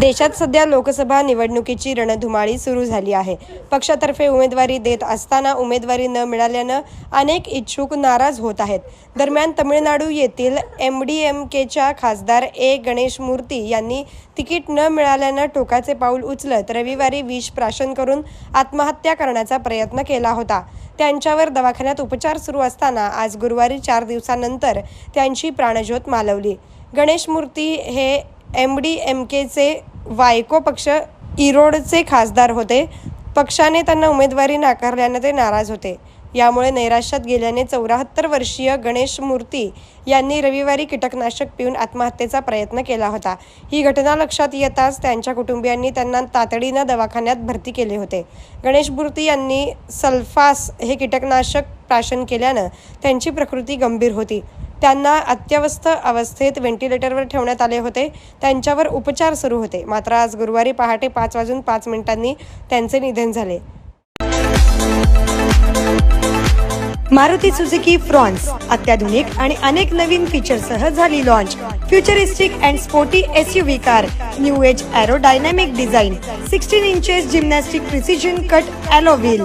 देशात सध्या लोकसभा निवडणुकीची रणधुमाळी सुरू झाली आहे. पक्षातर्फे उमेदवारी देत असताना उमेदवारी न मिळाल्यानं अनेक इच्छुक नाराज होत आहेत. दरम्यान तमिळनाडू येथील एम डी एम केच्या खासदार ए. गणेश मूर्ती यांनी तिकीट न मिळाल्यानं टोकाचे पाऊल उचलत रविवारी विष प्राशन करून आत्महत्या करण्याचा प्रयत्न केला होता. त्यांच्यावर दवाखान्यात उपचार सुरू असताना आज गुरुवारी चार दिवसानंतर त्यांची प्राणज्योत मालवली. गणेश मूर्ती हे एम डी एम केचे वायको पक्ष इरोडचे खासदार होते. पक्षाने त्यांना उमेदवारी नाकारल्यानं ते नाराज होते. यामुळे नैराश्यात गेल्याने चौऱ्याहत्तर वर्षीय गणेश मूर्ती यांनी रविवारी कीटकनाशक पिऊन आत्महत्येचा प्रयत्न केला होता. ही घटना लक्षात येताच त्यांच्या कुटुंबियांनी त्यांना तातडीनं दवाखान्यात भरती केले होते. गणेश मूर्ती यांनी सल्फास हे कीटकनाशक प्राशन केल्यानं त्यांची प्रकृती गंभीर होती. त्यांना अत्यवस्थ अवस्थेत व्हेंटिलेटरवर ठेवण्यात आले होते. त्यांच्यावर उपचार सुरू होते. मात्र आज गुरुवारी पहाटे पाच वाजून पाच मिनिटांनी त्यांचे निधन झाले. मारुती सुझुकी फ्रॉन्स अत्याधुनिक आणि अनेक नवीन फीचरसह झाली launch futuristic and sporty S U V car new age aerodynamic design sixteen inches gymnastic precision cut alloy wheel